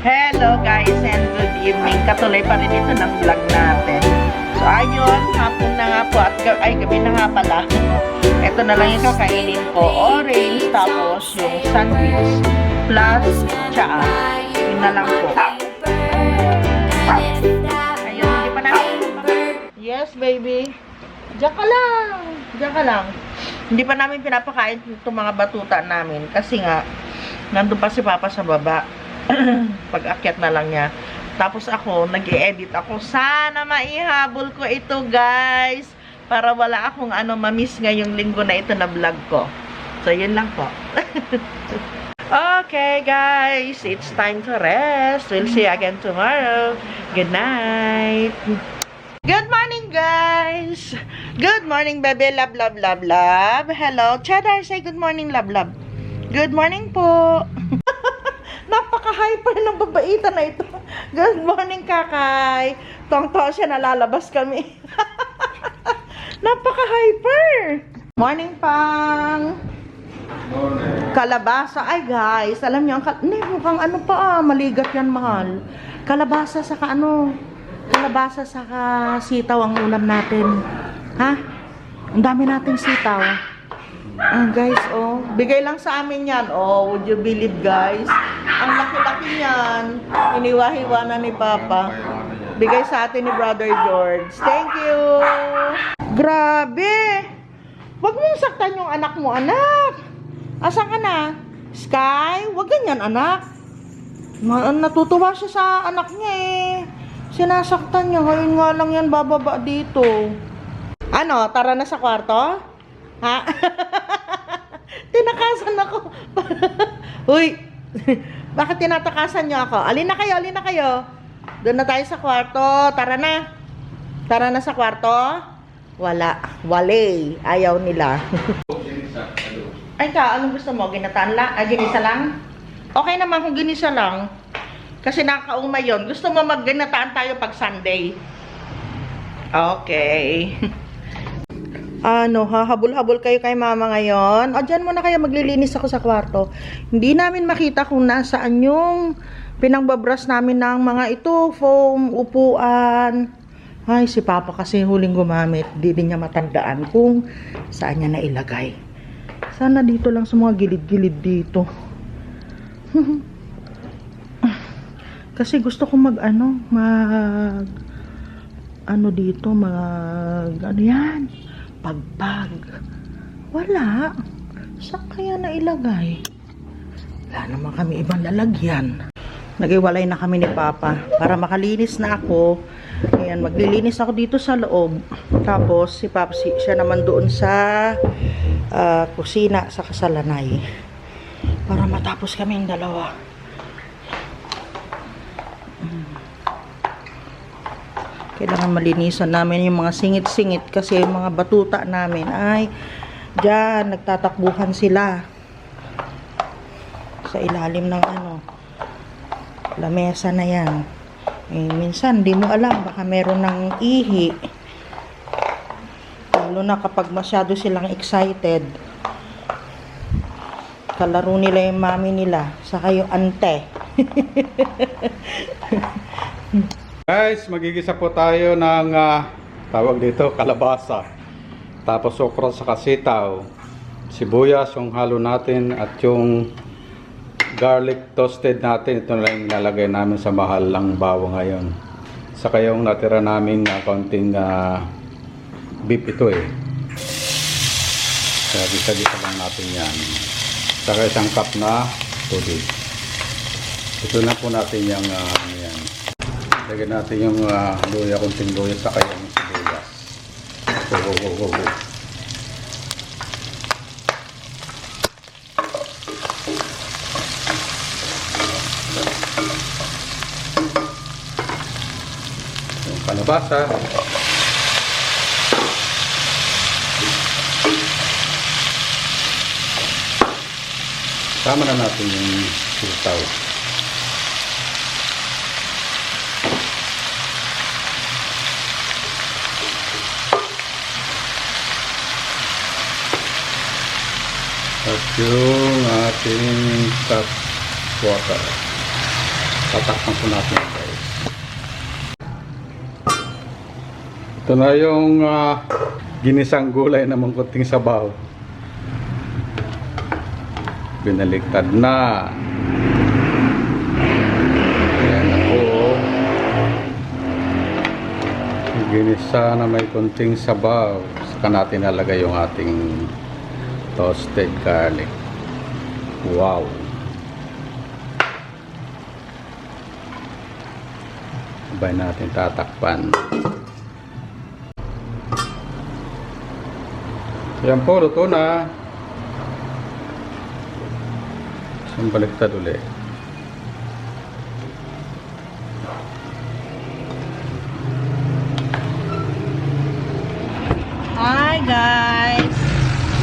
Hello guys and good evening. Katuloy pa rin ito ng vlog natin. So ayun, hapon na nga po at ay gabi na nga pala. Ito na lang yung kakainin ko. Orange tapos yung sandwich plus tsaa. Yun na lang po. Ayun, hindi pa namin. Yes, baby. Diyan ka lang. Diyan ka lang. Hindi pa namin pinapakain itong mga batuta namin kasi nga nandun pa si Papa sa baba. Pag akyat na lang niya. Tapos ako, nag edit ako. Sana maihabol ko ito, guys. Para wala akong ano, mamiss ngayong linggo na ito na vlog ko. So, yun lang po. okay, guys. It's time to rest. We'll see you again tomorrow. Good night. Good morning, guys. Good morning, baby. Love, love, love, love. Hello. Cheddar, say good morning, love, love. Good morning po. Napaka-hyper ng babaita na ito. Good morning, kakay. Tong-tong siya, nalalabas kami. Napaka-hyper. Morning, pang. Kalabasa. Ay, guys. Alam niyo, ang kal- Hindi, mukhang ano pa ah. Maligat yan, mahal. Kalabasa sa ano. Kalabasa sa sitaw ang ulam natin. Ha? Ang dami nating sitaw. Ah, guys, oh. Bigay lang sa amin yan. Oh, would you believe, guys? Ang laki-laki niyan. Iniwahiwa na ni Papa. Bigay sa atin ni Brother George. Thank you! Grabe! Huwag mong saktan yung anak mo, anak! Asan ka na? Sky? Huwag ganyan, anak. Ma natutuwa siya sa anak niya eh. Sinasaktan niya. Ngayon nga lang yan bababa dito. Ano? Tara na sa kwarto? Ha? Tinakasan ako. Uy! Bakit tinatakasan niyo ako? Alin na kayo, alin na kayo. Doon na tayo sa kwarto. Tara na. Tara na sa kwarto. Wala. Wale. Ayaw nila. Ay ka, anong gusto mo? Ginataan lang? Ah, ginisa lang? Okay naman kung ginisa lang. Kasi nakakauma yun. Gusto mo magginataan tayo pag Sunday? Okay. Ano, hahabol-habol kayo kay mama ngayon? O, dyan muna kayo maglilinis ako sa kwarto. Hindi namin makita kung nasaan yung pinangbabras namin ng mga ito, foam, upuan. Ay, si Papa kasi huling gumamit. Di din niya matandaan kung saan niya nailagay. Sana dito lang sa mga gilid-gilid dito. Kasi gusto ko mag ano, mag ano dito, mag ano yan, pagpag. Wala. Saan kaya nailagay? Wala naman kami ibang lalagyan. Nagiwalay na kami ni Papa para makalinis na ako. Ayan, maglilinis ako dito sa loob. Tapos si Papa si, siya naman doon sa ah, kusina sa kasalanay. Para matapos kaming dalawa. Kailangan malinisan namin yung mga singit-singit kasi yung mga batuta namin ay dyan, nagtatakbuhan sila. Sa ilalim ng ano lamesa na yan. Eh, minsan di mo alam baka meron ng ihi. Lalo na kapag masyado silang excited. Kalaro nila yung mami nila saka yung ante Guys, magigisa po tayo ng ah, tawag dito, kalabasa. Tapos okra sa kasitaw. Sibuyas yung halo natin at yung garlic toasted natin. Ito na lang nilalagay namin sa mahal lang bawo ngayon. Saka yung natira namin na konting ah, beef ito eh. Kaya gisa-gisa lang natin yan. Saka isang cup na tubig. Ito na po natin yung ano yan. Lagyan natin yung uh, luya, kunting luya sa kayang sibuyas. Go, go, go, go, go. Yung kalabasa. Tama na natin yung sitaw. At yung ating tap water. Tatakpan po natin guys. Ito na yung ah, ginisang gulay na mangkuting sabaw. Binaliktad na. Ayan na po. Ginisa na may kunting sabaw. Saka natin nalagay yung ating toasted garlic. Wow! Sabay natin tatakpan. Yan po, luto na. Isang baliktad ulit. Hi guys!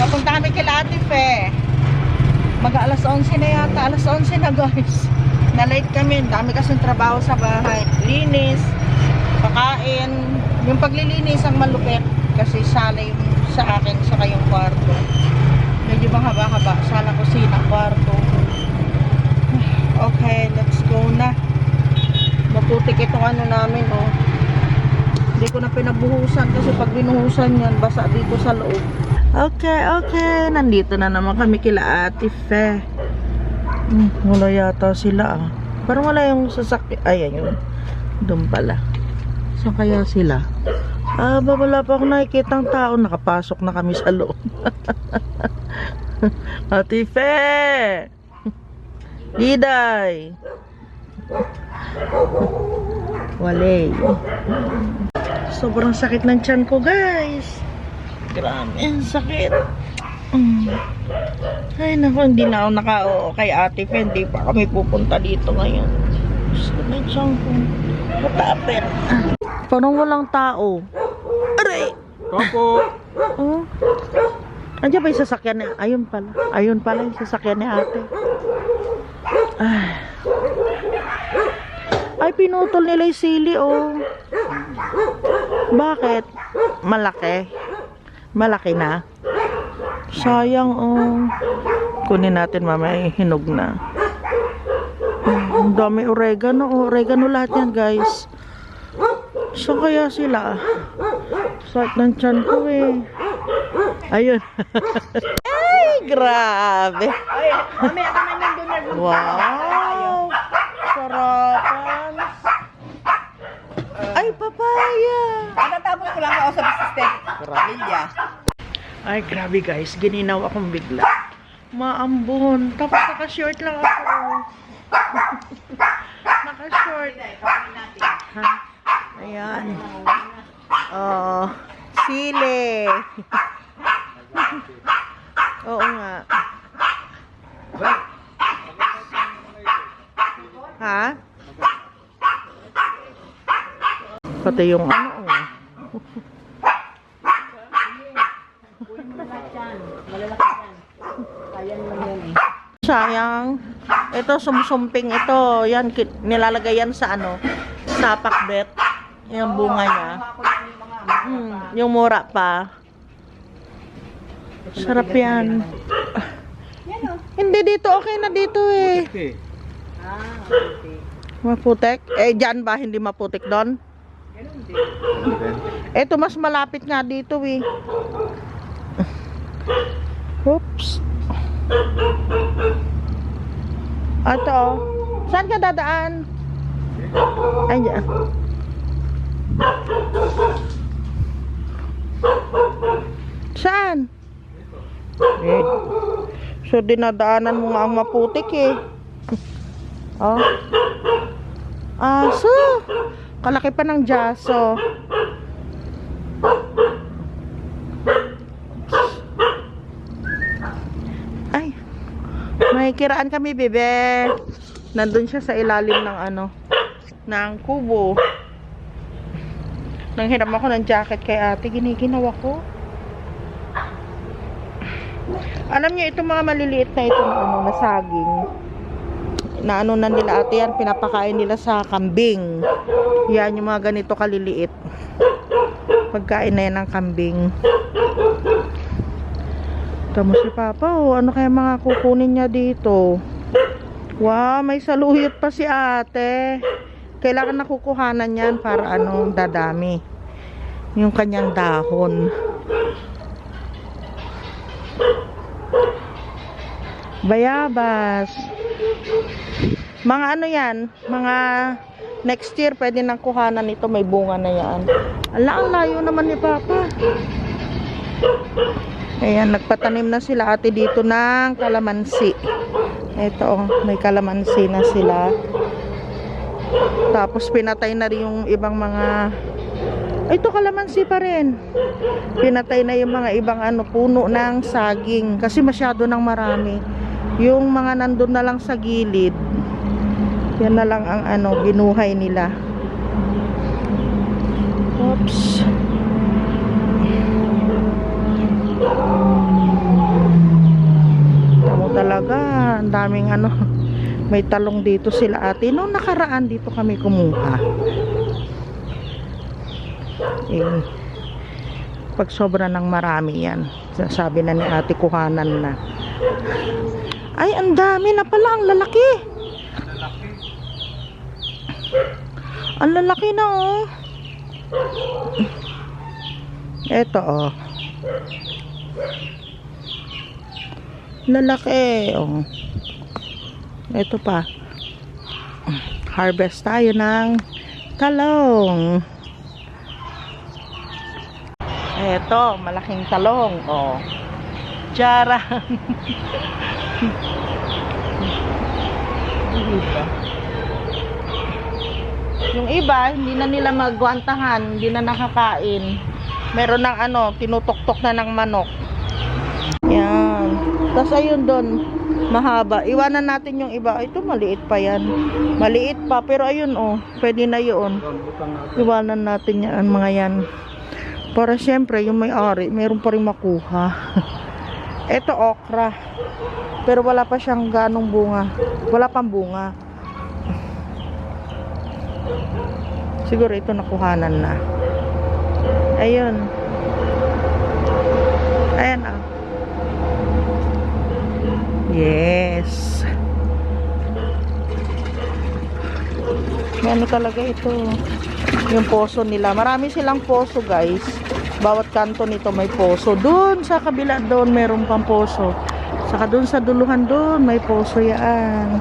Papunta kami kay Ate Fe. Mag alas 11 na yata. Alas 11 na guys. Na-late kami. Dami kasing trabaho sa bahay. Linis, pakain. Yung paglilinis ang malupit. Kasi sala yung sa akin saka yung kwarto. Medyo mahaba-haba. Sala kusina, kwarto. Okay, let's go na. Maputik itong ano namin, oh. Hindi ko na pinabuhusan kasi pag binuhusan yan, basa dito sa loob. Okay, okay. Nandito na naman kami kila Ate Fe. Hmm, wala yata sila ah. Parang wala yung sasakyan. Ayan yun. Doon pala. Saan kaya sila? Ah, ba wala pa akong nakikitang tao. Nakapasok na kami sa loob. Ate Fe! Diday! Walay. Sobrang sakit ng tiyan ko, guys. Grabe, ang sakit. Mm. Ay, naku, hindi na ako naka-oo kay ate Fe. Hindi pa kami pupunta dito ngayon. Sakit ng tiyan ko. Matapit. Parang walang tao. Aray! Opo! Oh. Andiyan ba yung sasakyan niya? Ayun pala. Ayun pala yung sasakyan ni ate. Ay. Ay, pinutol nila yung sili, oh. Bakit? Malaki. Malaki na. Sayang, oh. Kunin natin mamaya, hinog na. Ang dami oregano, oh. Oregano lahat yan, guys. So kaya sila? Sakit ng tiyan ko, eh. Ayun. Ay, grabe. Wow! Sarapan! Ay, papaya! Natatapos ko lang ako Lilia. Ay, grabe guys. Gininaw akong bigla. Maambon. Tapos naka-short lang ako. naka-short. Ha? Ayan. Oh, sili. Oo nga. Ha? Pati yung ano, oh. Sayang. Ito, sumsumping ito. Yan, nilalagay yan sa ano, sa pakbet. Yung bunga niya. Mm, yung mura pa. Sarap yan. Hindi dito, okay na dito eh. Maputek? Eh, dyan ba hindi maputik doon? Ito, mas malapit nga dito eh. Oops. Ito, oh. Saan ka dadaan? Ayan. Saan? Eh, so dinadaanan mo nga ang maputik eh. Oh. Aso. Kalaki pa ng jaso. May kiraan kami, bebe. Nandun siya sa ilalim ng ano, ng kubo. Nang hiram ako ng jacket kay ate, giniginaw ako. Alam niyo, itong mga maliliit na ito na ano, na saging na ano na nila ate yan, pinapakain nila sa kambing. Yan yung mga ganito kaliliit. Pagkain na yan ng kambing. Tamo si Papa, oh. Ano kaya mga kukunin niya dito? Wow, may saluyot pa si ate. Kailangan nakukuhanan yan para ano, dadami. Yung kanyang dahon. Bayabas. Mga ano yan, mga next year pwede nang kuhanan nito, may bunga na yan. Ala, ang layo naman ni Papa. Ayan, nagpatanim na sila ate dito ng kalamansi. Ito, oh, may kalamansi na sila. Tapos pinatay na rin yung ibang mga ito kalamansi pa rin. Pinatay na yung mga ibang ano puno ng saging kasi masyado nang marami. Yung mga nandun na lang sa gilid. Yan na lang ang ano binuhay nila. Oops. Tamo talaga, ang daming ano, may talong dito sila ate. Nung nakaraan dito kami kumuha. Eh, pag sobra ng marami yan, sabi na ni ate kuhanan na. Ay, ang dami na pala, ang lalaki. Ang lalaki na oh. Eto oh. Lalaki oh. Ito pa. Harvest tayo ng talong. Eto, malaking talong. Oh. Diba? Yung iba, hindi na nila magwantahan, hindi na nakakain. Meron ng ano, tinutok-tok na ng manok. Yan. Tapos ayun doon, mahaba. Iwanan natin yung iba. Ito maliit pa yan. Maliit pa, pero ayun oh, pwede na yun. Iwanan natin yan, mga yan. Para syempre, yung may-ari, meron pa rin makuha. Ito okra. Pero wala pa siyang ganong bunga. Wala pang bunga. Siguro ito nakuhanan na. Ayun. Ayan ah. Yes. Ano talaga ito. Yung poso nila. Marami silang poso guys. Bawat kanto nito may poso. Doon sa kabila doon meron pang poso. Saka doon sa duluhan doon may poso yan.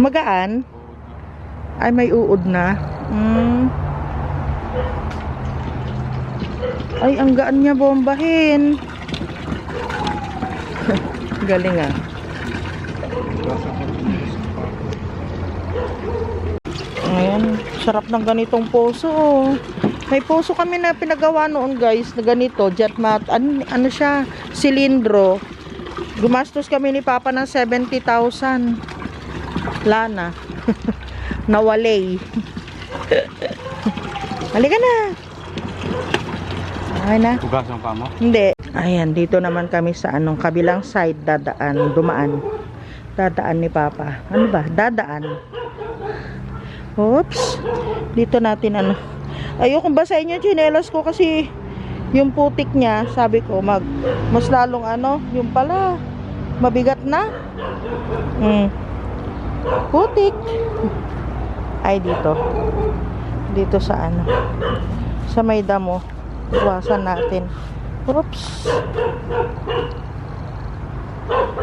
Magaan. Ay may uod na. Mm. Ay ang gaan niya bombahin. Galing ah. Ayan, sarap ng ganitong poso. oh. May poso kami na pinagawa noon guys, na ganito, jet mat, ano, ano siya, silindro. Gumastos kami ni Papa ng 70,000. Lana. Nawalay. Halika na. Okay na. Tugasan pa mo? Hindi. Ayan, dito naman kami sa anong kabilang side dadaan, dumaan. Dadaan ni Papa. Ano ba? Dadaan. Oops. Dito natin ano. Ayokong basahin yung chinelas ko kasi yung putik niya, sabi ko, mag mas lalong ano, yung pala, mabigat na. Hmm. Putik. Ay, dito. Dito sa ano. Sa may damo. Iwasan natin. Oops.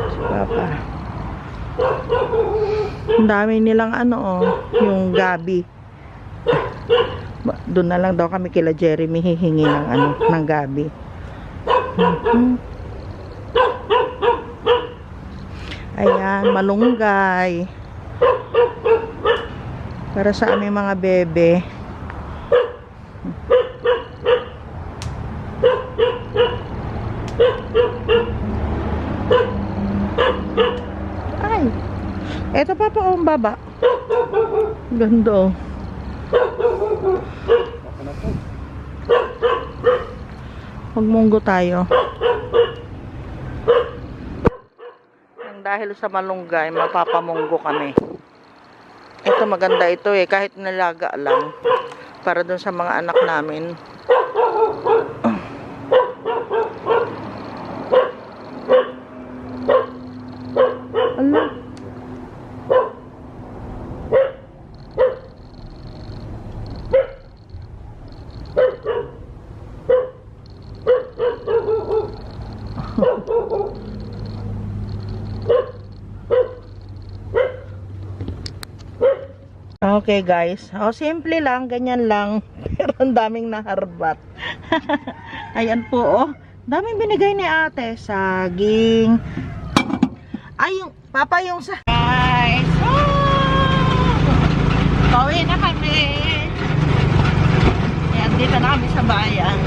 Si Papa. Ang dami nilang ano oh, yung gabi. Doon na lang daw kami kila Jeremy hihingi ng ano, ng gabi. Mhm. Ayan, malunggay. Para sa aming mga bebe. Ay. Eto pa pa ang baba. Ganda oh. Magmunggo tayo. Nang dahil sa malunggay, mapapamunggo kami. Ito maganda ito eh, kahit nilaga lang. Para dun sa mga anak namin. Ala. Okay guys. O, simple lang. Ganyan lang. Pero ang daming naharbat. Ayan po oh. Daming binigay ni ate. Saging. Ay, yung, papa yung sa... Guys. Oh! Pauwi na kami. Ayan, dito na kami sa bayan.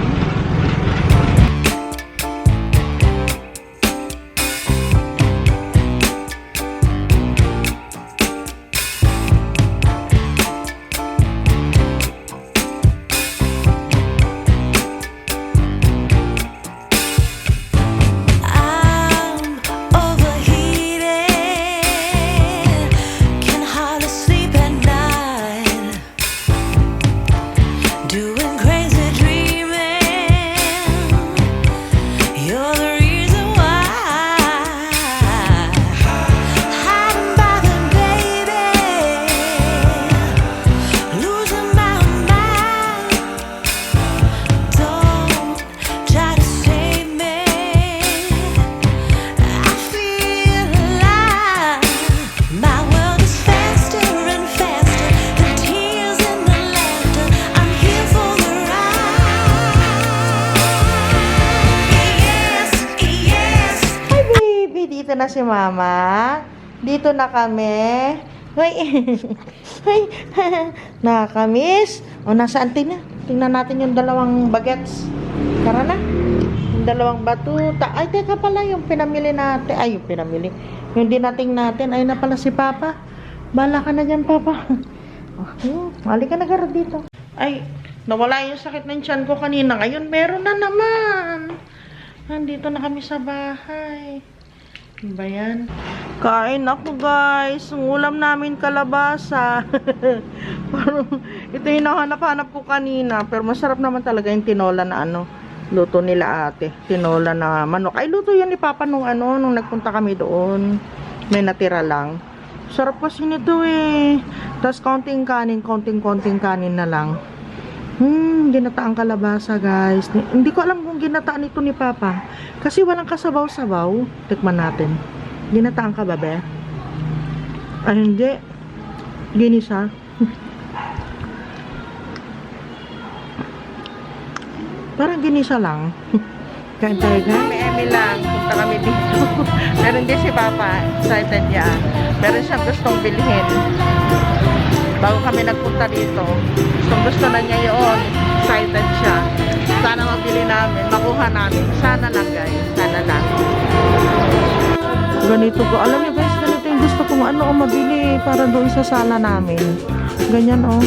Dito na si mama. Dito na kami. Hoy, hoy, nakakamiss. O, nasaan tingnan? Tingnan natin yung dalawang bagets. Tara na. Yung dalawang batuta. Ay, teka pala, yung pinamili natin. Ay, yung pinamili. Yung dinating natin. Ay na pala si Papa. Bala ka na dyan, Papa. Oh, mali ka na gara dito. Ay, nawala yung sakit ng tiyan ko kanina. Ngayon, meron na naman. Nandito na kami sa bahay. Ano ba yan? Kain ako guys. Ang ulam namin kalabasa. Parang ito yung nahanap-hanap ko kanina. Pero masarap naman talaga yung tinola na ano. Luto nila ate. Tinola na manok. Ay, luto yan ni Papa nung ano, nung nagpunta kami doon. May natira lang. Sarap kasi nito eh. Tapos konting kanin, konting-konting kanin na lang. Hmm, ginataang kalabasa guys. Hindi ko alam kung ginataan ito ni Papa. Kasi walang kasabaw-sabaw. Tikman natin. Ginataan ka ba, be? Ay, hindi. Ginisa. Parang ginisa lang. Kain tayo guys. Kami Emmy lang. Punta kami dito. Pero hindi si Papa. Excited yan. Meron siyang gustong bilhin bago kami nagpunta dito. Gustong gusto na niya yun. Excited siya. Sana mabili namin, makuha namin. Sana lang guys, sana lang. Ganito ko. Alam niyo guys, ganito yung gusto kong ano o mabili para doon sa sala namin. Ganyan oh.